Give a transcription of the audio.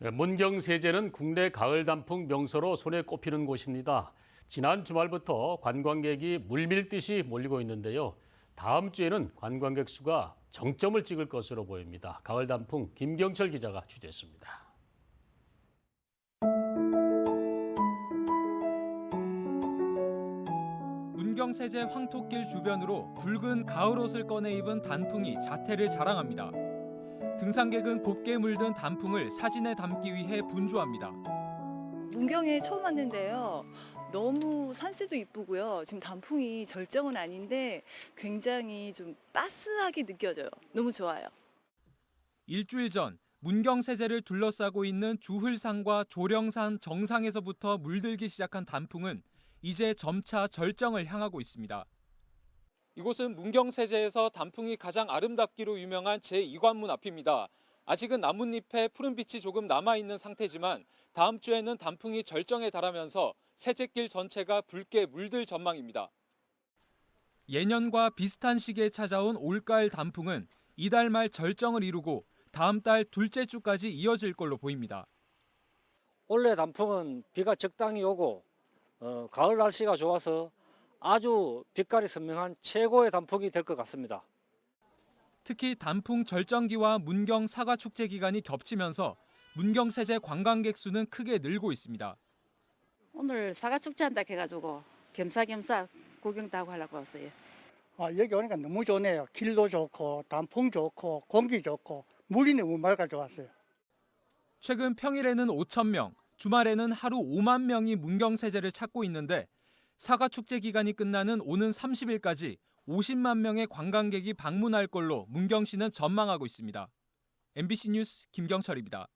네, 문경세제는 국내 가을 단풍 명소로 손에 꼽히는 곳입니다. 지난 주말부터 관광객이 물밀듯이 몰리고 있는데요. 다음 주에는 관광객 수가 정점을 찍을 것으로 보입니다. 가을 단풍 김경철 기자가 취재했습니다. 문경세제 황토길 주변으로 붉은 가을 옷을 꺼내 입은 단풍이 자태를 자랑합니다. 등산객은 곱게 물든 단풍을 사진에 담기 위해 분주합니다. 문경에 처음 왔는데요. 너무 산세도 이쁘고요. 지금 단풍이 절정은 아닌데 굉장히 좀 따스하게 느껴져요. 너무 좋아요. 일주일 전 문경 세제를 둘러싸고 있는 주흘산과 조령산 정상에서부터 물들기 시작한 단풍은 이제 점차 절정을 향하고 있습니다. 이곳은 문경세제에서 단풍이 가장 아름답기로 유명한 제2관문 앞입니다. 아직은 나뭇잎에 푸른 빛이 조금 남아있는 상태지만 다음 주에는 단풍이 절정에 달하면서 세제길 전체가 붉게 물들 전망입니다. 예년과 비슷한 시기에 찾아온 올가을 단풍은 이달 말 절정을 이루고 다음 달 둘째 주까지 이어질 걸로 보입니다. 올해 단풍은 비가 적당히 오고 어, 가을 날씨가 좋아서 아주 빛깔이 선명한 최고의 단풍이 될 것 같습니다. 특히 단풍 절정기와 문경 사과 축제 기간이 겹치면서 문경 세제 관광객 수는 크게 늘고 있습니다. 오늘 사과 축제 한다 해가지고 겸사겸사 구경도 하고 하려고 왔어요. 아, 여기 오니까 너무 좋네요. 길도 좋고, 단풍 좋고, 공기 좋고, 물이 너무 맑아 좋았어요. 최근 평일에는 5천 명, 주말에는 하루 5만 명이 문경 세제를 찾고 있는데 사과 축제 기간이 끝나는 오는 30일까지 50만 명의 관광객이 방문할 걸로 문경시는 전망하고 있습니다. MBC 뉴스 김경철입니다.